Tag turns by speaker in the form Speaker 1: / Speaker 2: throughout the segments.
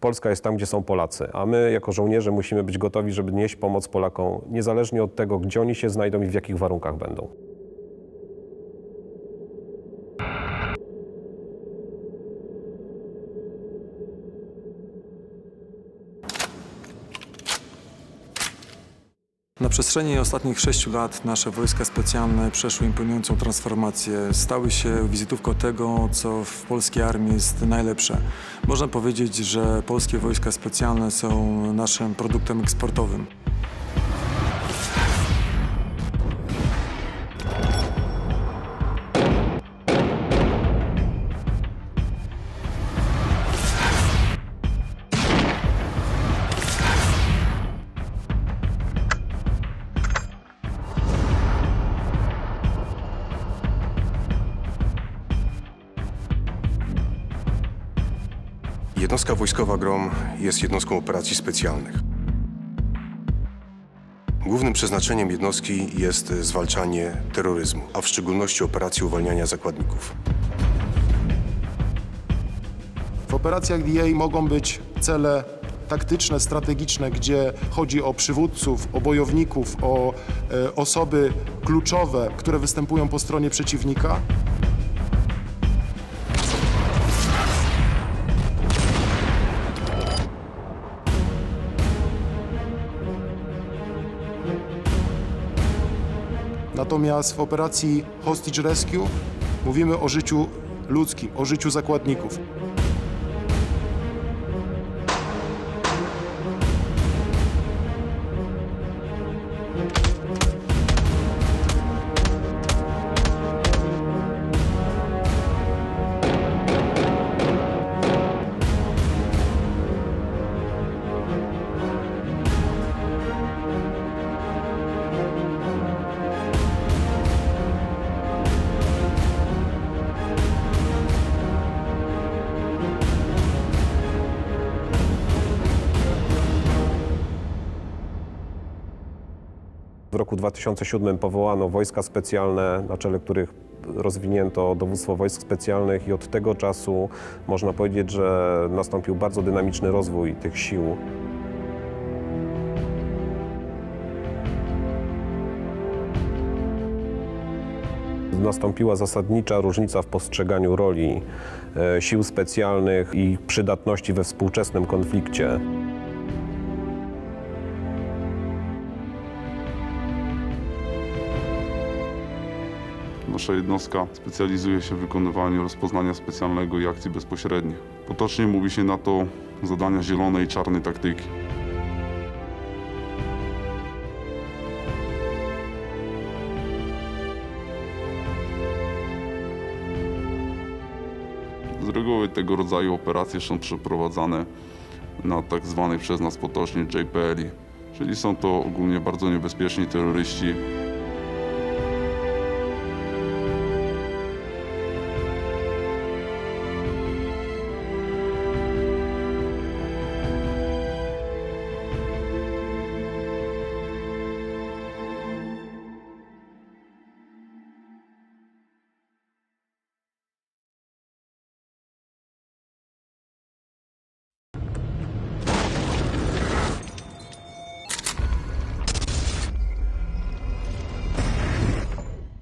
Speaker 1: Polska jest tam, gdzie są Polacy, a my jako żołnierze musimy być gotowi, żeby nieść pomoc Polakom, niezależnie od tego, gdzie oni się znajdą i w jakich warunkach będą.
Speaker 2: Przestrzeni ostatnich sześciu lat nasze wojska specjalne przeszły imponującą transformację. Stały się wizytówką tego, co w polskiej armii jest najlepsze. Można powiedzieć, że polskie wojska specjalne są naszym produktem eksportowym.
Speaker 3: Jednostka wojskowa GROM jest jednostką operacji specjalnych. Głównym przeznaczeniem jednostki jest zwalczanie terroryzmu, a w szczególności operacji uwalniania zakładników.
Speaker 4: W operacjach DA mogą być cele taktyczne, strategiczne, gdzie chodzi o przywódców, o bojowników, o e, osoby kluczowe, które występują po stronie przeciwnika. Natomiast w operacji Hostage Rescue mówimy o życiu ludzkim, o życiu zakładników.
Speaker 1: W roku 2007 powołano wojska specjalne, na czele których rozwinięto dowództwo wojsk specjalnych i od tego czasu można powiedzieć, że nastąpił bardzo dynamiczny rozwój tych sił. Nastąpiła zasadnicza różnica w postrzeganiu roli e, sił specjalnych i przydatności we współczesnym konflikcie.
Speaker 5: Nasza jednostka specjalizuje się w wykonywaniu rozpoznania specjalnego i akcji bezpośrednich. Potocznie mówi się na to zadania zielonej i czarnej taktyki. Z reguły tego rodzaju operacje są przeprowadzane na tak zwanych przez nas potocznie JPL-i, czyli są to ogólnie bardzo niebezpieczni terroryści,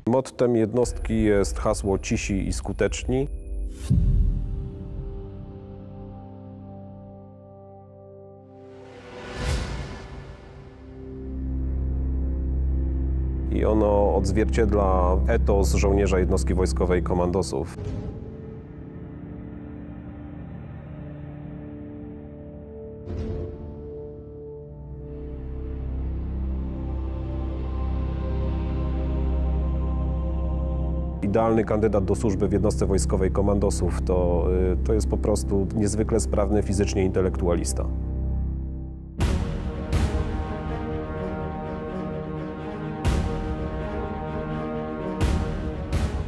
Speaker 1: Mottem jednostki jest hasło cisi i skuteczni. I ono odzwierciedla etos żołnierza jednostki wojskowej komandosów. Idealny kandydat do służby w jednostce wojskowej komandosów to, y, to jest po prostu niezwykle sprawny fizycznie intelektualista.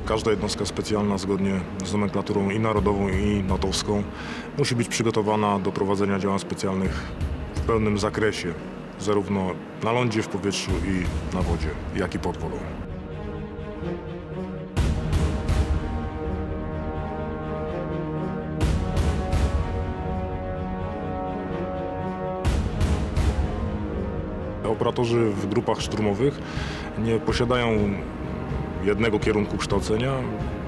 Speaker 4: Każda jednostka specjalna, zgodnie z nomenklaturą i narodową, i natowską, musi być przygotowana do prowadzenia działań specjalnych w pełnym zakresie, zarówno na lądzie, w powietrzu i na wodzie, jak i pod wodą. Operatorzy w grupach szturmowych nie posiadają jednego kierunku kształcenia.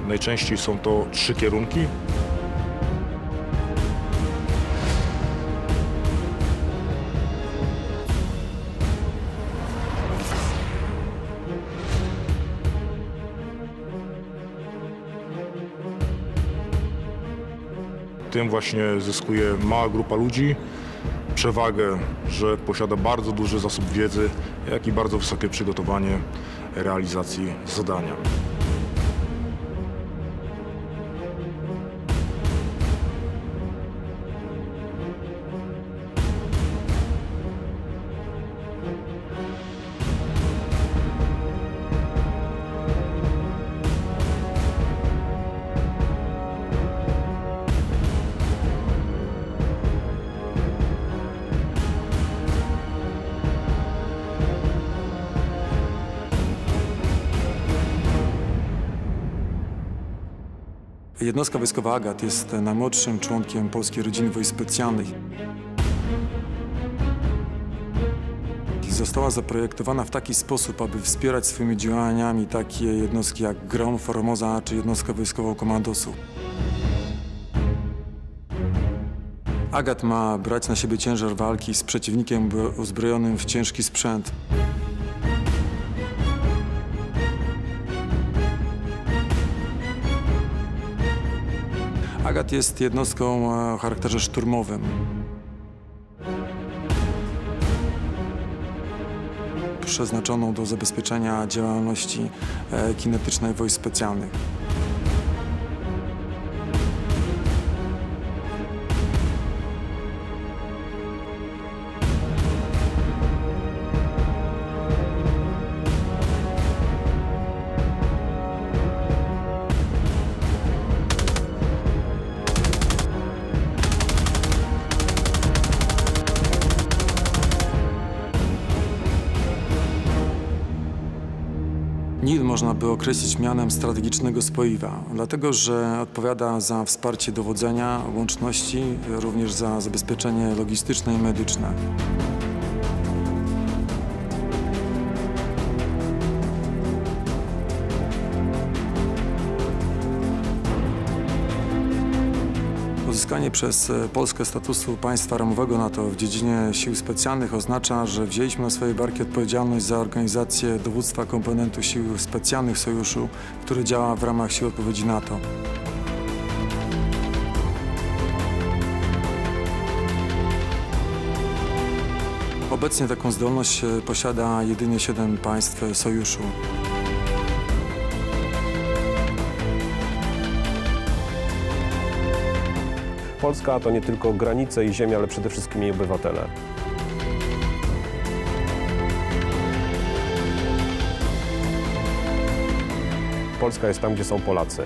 Speaker 4: Najczęściej są to trzy kierunki. Tym właśnie zyskuje mała grupa ludzi przewagę, że posiada bardzo duży zasób wiedzy, jak i bardzo wysokie przygotowanie realizacji zadania.
Speaker 2: Jednostka wojskowa Agat jest najmłodszym członkiem Polskiej Rodziny Wojsk Specjalnych. Została zaprojektowana w taki sposób, aby wspierać swoimi działaniami takie jednostki jak GROM, Formosa czy jednostka wojskową Komandosu. Agat ma brać na siebie ciężar walki z przeciwnikiem uzbrojonym w ciężki sprzęt. Jest jednostką e, o charakterze szturmowym. Przeznaczoną do zabezpieczenia działalności e, kinetycznej wojsk specjalnych. By określić mianem strategicznego spoiwa, dlatego że odpowiada za wsparcie dowodzenia, łączności, również za zabezpieczenie logistyczne i medyczne. Uzyskanie przez e, Polskę statusu państwa ramowego NATO w dziedzinie sił specjalnych oznacza, że wzięliśmy na swoje barki odpowiedzialność za organizację dowództwa komponentu sił specjalnych Sojuszu, który działa w ramach sił odpowiedzi NATO. Obecnie taką zdolność e, posiada jedynie 7 państw e, Sojuszu.
Speaker 1: Polska to nie tylko granice i ziemia, ale przede wszystkim jej obywatele. Polska jest tam, gdzie są Polacy.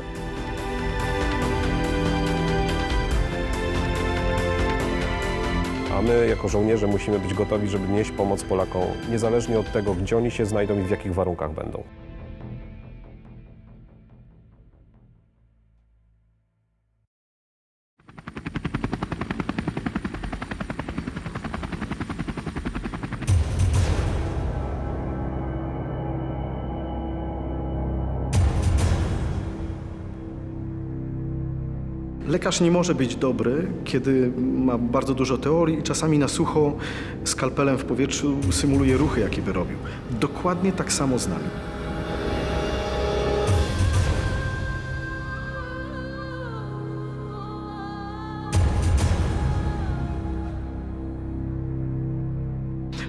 Speaker 1: A my, jako żołnierze, musimy być gotowi, żeby nieść pomoc Polakom, niezależnie od tego, gdzie oni się znajdą i w jakich warunkach będą.
Speaker 6: Lekarz nie może być dobry, kiedy ma bardzo dużo teorii i czasami na sucho skalpelem w powietrzu symuluje ruchy, jakie by robił. Dokładnie tak samo z nami.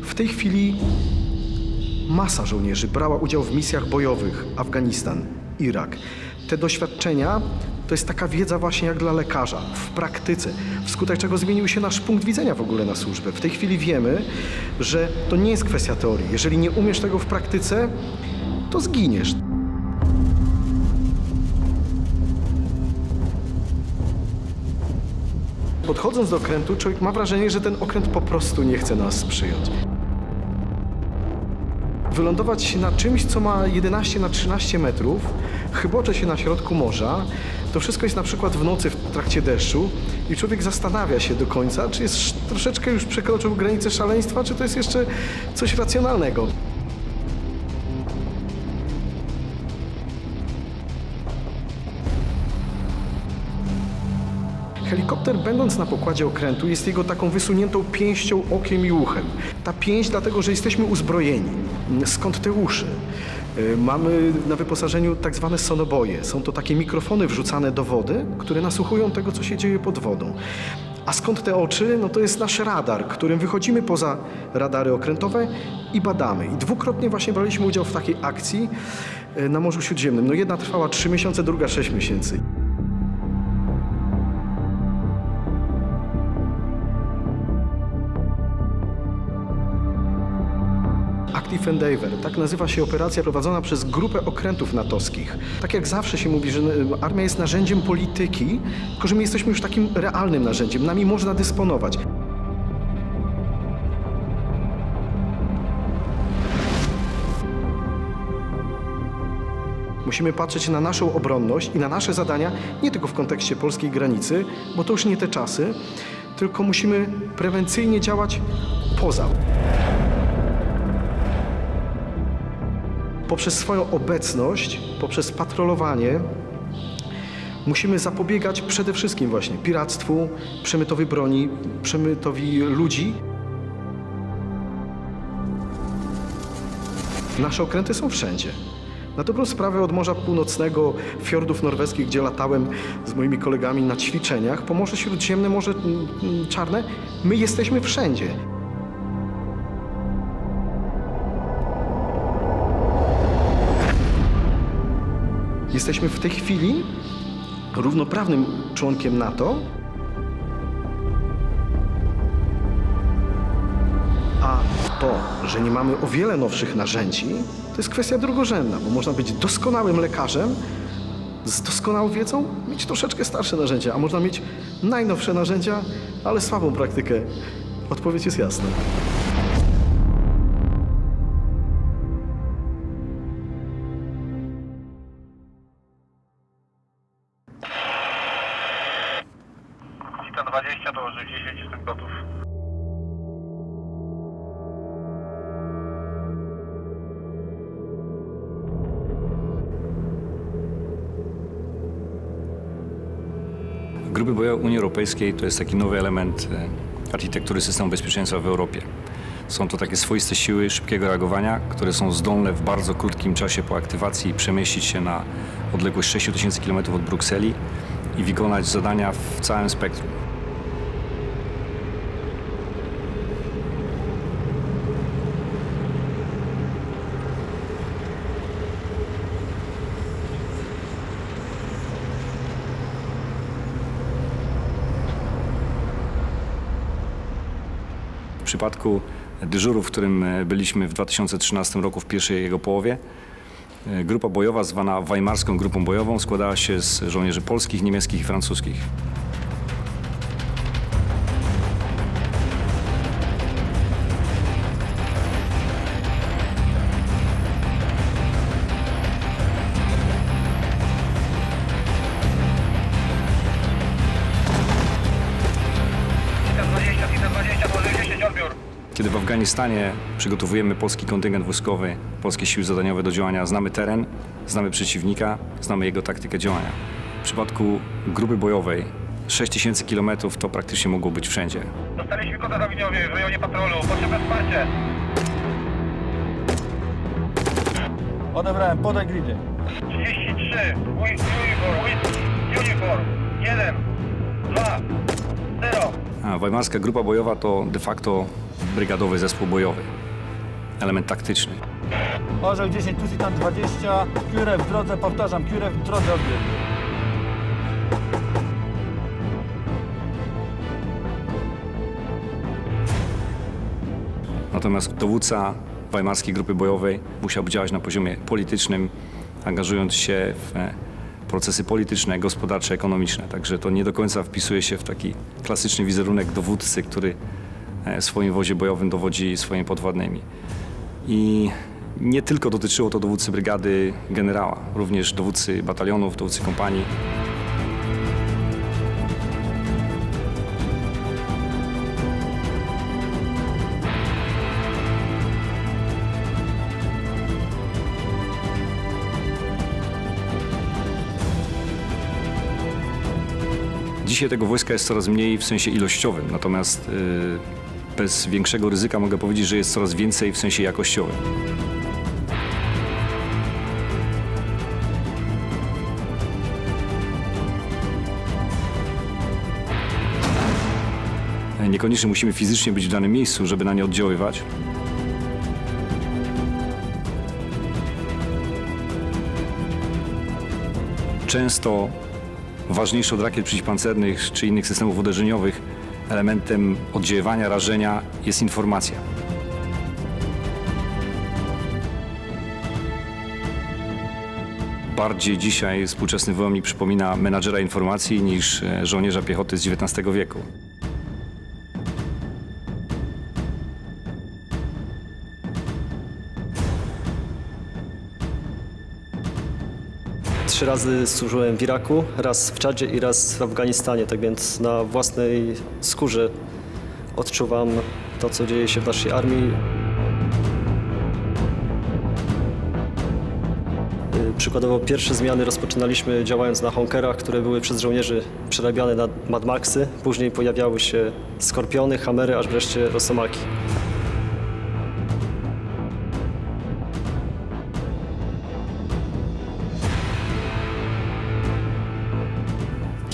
Speaker 6: W tej chwili masa żołnierzy brała udział w misjach bojowych Afganistan, Irak. Te doświadczenia to jest taka wiedza właśnie jak dla lekarza, w praktyce, wskutek czego zmienił się nasz punkt widzenia w ogóle na służbę. W tej chwili wiemy, że to nie jest kwestia teorii. Jeżeli nie umiesz tego w praktyce, to zginiesz. Podchodząc do okrętu, człowiek ma wrażenie, że ten okręt po prostu nie chce nas przyjąć. Wylądować na czymś, co ma 11 na 13 metrów, chybocze się na środku morza, to wszystko jest na przykład w nocy w trakcie deszczu i człowiek zastanawia się do końca, czy jest sz- troszeczkę już przekroczył granicę szaleństwa, czy to jest jeszcze coś racjonalnego. Helikopter, będąc na pokładzie okrętu, jest jego taką wysuniętą pięścią, okiem i uchem. Ta pięść dlatego, że jesteśmy uzbrojeni. Skąd te uszy? Y, Mamy na wyposażeniu tak zwane sonoboje. Są to takie mikrofony wrzucane do wody, które nasłuchują tego, co się dzieje pod wodą. A skąd te oczy? No to jest nasz radar, którym wychodzimy poza radary okrętowe i badamy. I dwukrotnie właśnie braliśmy udział w takiej akcji y, na Morzu Śródziemnym. No jedna trwała 3 miesiące, druga 6 miesięcy. Active. Tak nazywa się operacja prowadzona przez grupę okrętów natowskich. Tak jak zawsze się mówi, że e, armia jest narzędziem polityki, tylko że my jesteśmy już takim realnym narzędziem. Nami można dysponować. Musimy patrzeć na naszą obronność i na nasze zadania nie tylko w kontekście polskiej granicy, bo to już nie te czasy, tylko musimy prewencyjnie działać poza. Poprzez swoją obecność, poprzez patrolowanie musimy zapobiegać przede wszystkim właśnie piractwu, przemytowi broni, przemytowi ludzi. Nasze okręty są wszędzie. Na dobrą sprawę od Morza Północnego, fiordów norweskich, gdzie latałem z moimi kolegami na ćwiczeniach, po Morze Śródziemne, Morze mm, mm, Czarne, my jesteśmy wszędzie. Jesteśmy w tej chwili równoprawnym członkiem NATO, a to, że nie mamy o wiele nowszych narzędzi, to jest kwestia drugorzędna, bo można być doskonałym lekarzem, z doskonałą wiedzą, mieć troszeczkę starsze narzędzia, a można mieć najnowsze narzędzia, ale słabą praktykę. Odpowiedź jest jasna.
Speaker 7: 20 dołoży 10, jestem.
Speaker 8: Grupy bojowe Unii Europejskiej to jest taki nowy element e, architektury systemu bezpieczeństwa w Europie. Są to takie swoiste siły szybkiego reagowania, które są zdolne w bardzo krótkim czasie po aktywacji przemieścić się na odległość 6000 km od Brukseli i wykonać zadania w całym spektrum. Przypadku dyżuru, w którym e, byliśmy w 2013 roku w pierwszej jego połowie, e, grupa bojowa zwana Weimarską Grupą Bojową składała się z żołnierzy polskich, niemieckich i francuskich. Afganistanie przygotowujemy polski kontyngent wojskowy, polskie siły zadaniowe do działania, znamy teren, znamy przeciwnika, znamy jego taktykę działania. W przypadku grupy bojowej 6000 km to praktycznie mogło być wszędzie.
Speaker 7: Dostaliśmy koda zaginiowy w rejonie patrolu. Potrzebne wsparcie.
Speaker 9: Odebrałem, podaj gridy.
Speaker 7: 33. Wi- Uniform. Uniform. 1, 2, 0.
Speaker 8: A Weimarska Grupa Bojowa to de facto brygadowy zespół bojowy, element taktyczny.
Speaker 9: Orzeł 10, tu tam 20. Kiure w drodze, powtarzam, kiure w drodze odbiór.
Speaker 8: Natomiast dowódca Weimarskiej Grupy Bojowej musiał działać na poziomie politycznym, angażując się w e, procesy polityczne, gospodarcze, ekonomiczne. Także to nie do końca wpisuje się w taki klasyczny wizerunek dowódcy, który e, swoim wozie bojowym dowodzi swoimi podwładnymi. I nie tylko dotyczyło to dowódcy brygady generała, również dowódcy batalionów, dowódcy kompanii. Dzisiaj tego wojska jest coraz mniej w sensie ilościowym, natomiast y, bez większego ryzyka mogę powiedzieć, że jest coraz więcej w sensie jakościowym. Niekoniecznie musimy fizycznie być w danym miejscu, żeby na nie oddziaływać. Często ważniejsze od rakiet przeciwpancernych czy innych systemów uderzeniowych elementem oddziaływania, rażenia jest informacja. Bardziej dzisiaj współczesny wojownik przypomina menadżera informacji niż e, żołnierza piechoty z XIX wieku.
Speaker 10: Trzy razy służyłem w Iraku, raz w Czadzie i raz w Afganistanie, tak więc na własnej skórze odczuwam to, co dzieje się w naszej armii. Y, Przykładowo pierwsze zmiany rozpoczynaliśmy działając na honkerach, które były przez żołnierzy przerabiane na Mad Maxy. Później pojawiały się Skorpiony, Hamery, aż wreszcie Rosomaki.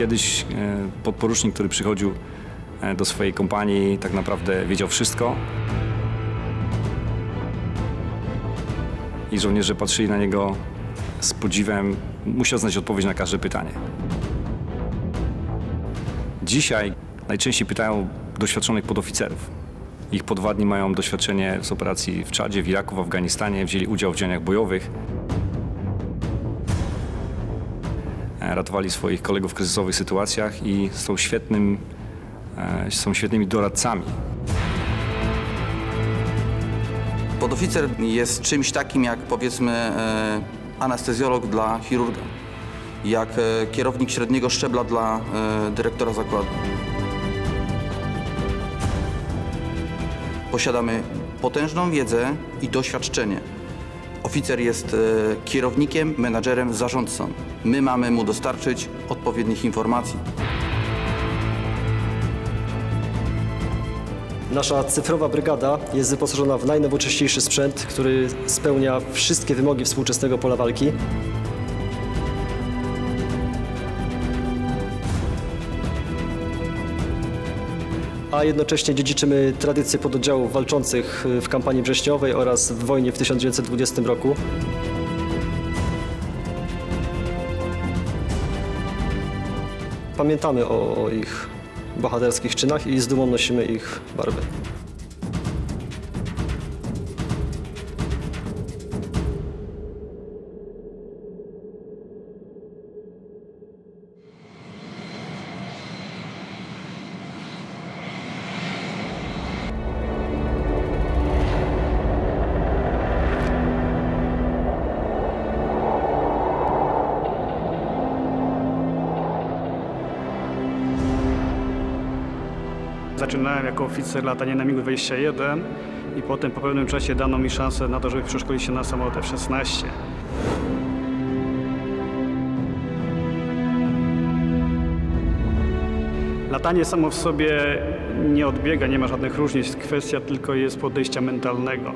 Speaker 8: Kiedyś e, podporucznik, który przychodził e, do swojej kompanii, tak naprawdę wiedział wszystko. I żołnierze patrzyli na niego z podziwem, musiał znać odpowiedź na każde pytanie. Dzisiaj najczęściej pytają doświadczonych podoficerów. Ich podwładni mają doświadczenie z operacji w Czadzie, w Iraku, w Afganistanie, wzięli udział w działaniach bojowych. Ratowali swoich kolegów w kryzysowych sytuacjach i są, świetnym, e, są świetnymi doradcami.
Speaker 11: Podoficer jest czymś takim jak powiedzmy e, anestezjolog dla chirurga, jak e, kierownik średniego szczebla dla e, dyrektora zakładu. Posiadamy potężną wiedzę i doświadczenie. Oficer jest e, kierownikiem, menadżerem, zarządcą. My mamy mu dostarczyć odpowiednich informacji.
Speaker 10: Nasza cyfrowa brygada jest wyposażona w najnowocześniejszy sprzęt, który spełnia wszystkie wymogi współczesnego pola walki. A jednocześnie dziedziczymy tradycje pododdziałów walczących w kampanii wrześniowej oraz w wojnie w 1920 roku. Pamiętamy o, o ich bohaterskich czynach i z dumą nosimy ich barwy.
Speaker 12: Zaczynałem jako oficer latania na MiG-21 i potem po pewnym czasie dano mi szansę na to, żeby przeszkolić się na samolot F-16. Latanie samo w sobie nie odbiega, nie ma żadnych różnic. Kwestia tylko jest podejścia mentalnego.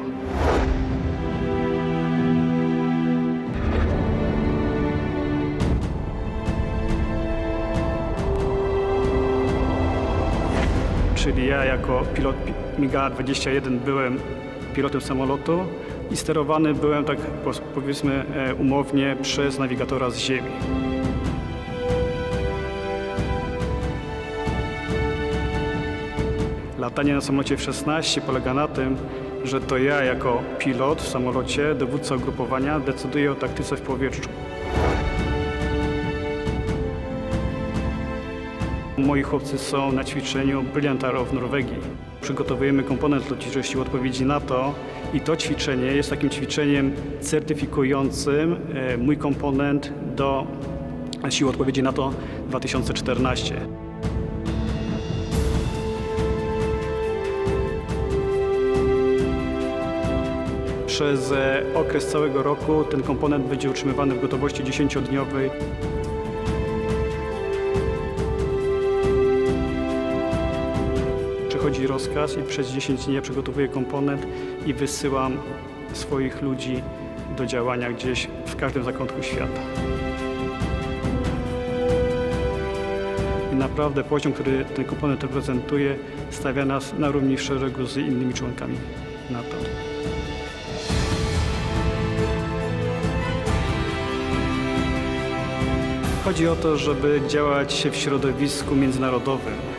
Speaker 12: Czyli ja jako pilot MiGa-21 byłem pilotem samolotu i sterowany byłem tak powiedzmy e, umownie przez nawigatora z ziemi. Latanie na samolocie F-16 polega na tym, że to ja jako pilot w samolocie, dowódca ugrupowania decyduję o taktyce w powietrzu. Moi chłopcy są na ćwiczeniu Brilliant w Norwegii. Przygotowujemy komponent lotniczy sił odpowiedzi na to i to ćwiczenie jest takim ćwiczeniem certyfikującym e, mój komponent do sił odpowiedzi NATO 2014. Przez e, okres całego roku ten komponent będzie utrzymywany w gotowości 10-dniowej. Przychodzi rozkaz i przez 10 dni ja przygotowuję komponent i wysyłam swoich ludzi do działania gdzieś w każdym zakątku świata. I naprawdę poziom, który ten komponent reprezentuje, stawia nas na równi w szeregu z innymi członkami NATO. Chodzi o to, żeby działać w środowisku międzynarodowym.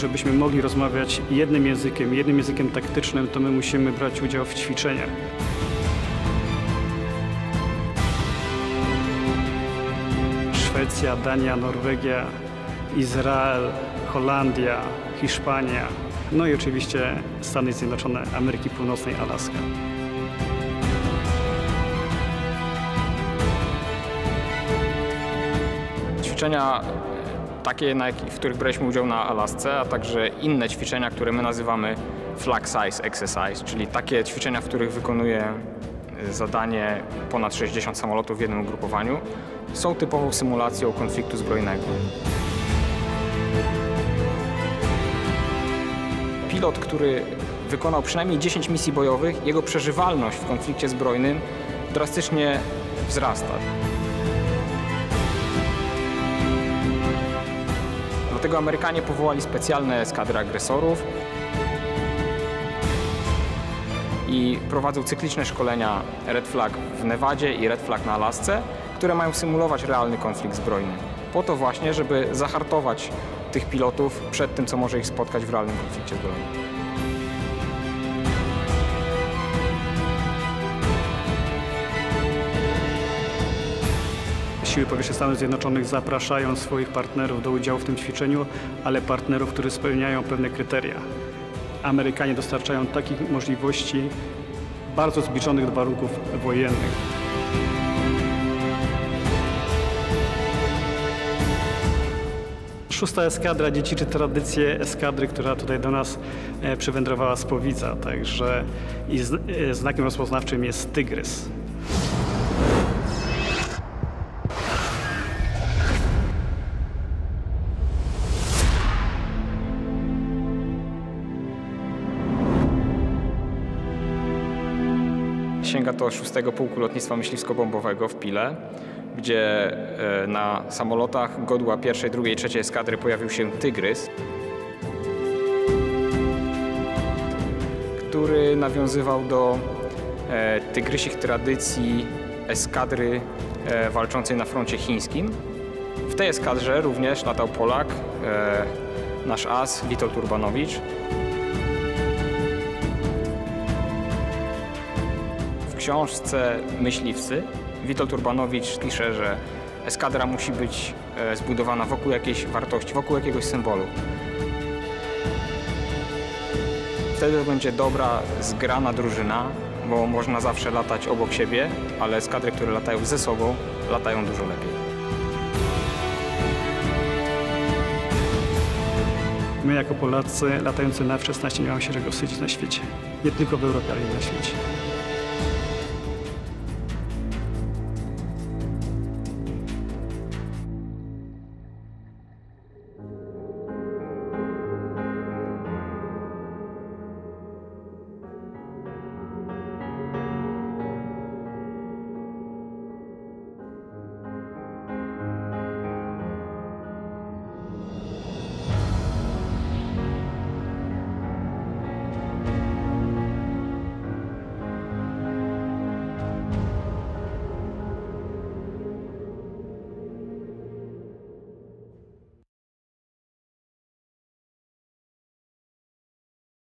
Speaker 12: Żebyśmy mogli rozmawiać jednym językiem, jednym językiem taktycznym, to my musimy brać udział w ćwiczeniach. Szwecja, Dania, Norwegia, Izrael, Holandia, Hiszpania, no i oczywiście Stany Zjednoczone Ameryki Północnej, Alaska.
Speaker 13: Ćwiczenia takie, w których braliśmy udział na Alasce, a także inne ćwiczenia, które my nazywamy flag size exercise, czyli takie ćwiczenia, w których wykonuje zadanie ponad 60 samolotów w jednym ugrupowaniu, są typową symulacją konfliktu zbrojnego. Pilot, który wykonał przynajmniej 10 misji bojowych, jego przeżywalność w konflikcie zbrojnym drastycznie wzrasta. Dlatego Amerykanie powołali specjalne eskadry agresorów i prowadzą cykliczne szkolenia Red Flag w Nevadzie i Red Flag na Alasce, które mają symulować realny konflikt zbrojny. Po to właśnie, żeby zahartować tych pilotów przed tym, co może ich spotkać w realnym konflikcie zbrojnym.
Speaker 12: Siły Powietrzne Stanów Zjednoczonych zapraszają swoich partnerów do udziału w tym ćwiczeniu, ale partnerów, którzy spełniają pewne kryteria. Amerykanie dostarczają takich możliwości bardzo zbliżonych do warunków wojennych. Szósta eskadra dziedziczy tradycję eskadry, która tutaj do nas e, przywędrowała z Powidza, także i e, znakiem rozpoznawczym jest tygrys.
Speaker 13: To szóstego pułku lotnictwa myśliwsko-bombowego w Pile, gdzie e, na samolotach godła pierwszej, drugiej, trzeciej eskadry pojawił się Tygrys, który nawiązywał do e, tygrysich tradycji eskadry e, walczącej na froncie chińskim. W tej eskadrze również latał Polak, nasz as Witold Urbanowicz. Książce Myśliwcy Witold Urbanowicz pisze, że eskadra musi być e, zbudowana wokół jakiejś wartości, wokół jakiegoś symbolu. Wtedy to będzie dobra, zgrana drużyna, bo można zawsze latać obok siebie, ale eskadry, które latają ze sobą, latają dużo lepiej.
Speaker 12: My jako Polacy latający na F-16 nie mamy się czego wstydzić na świecie. Nie tylko w Europie, ale i na świecie.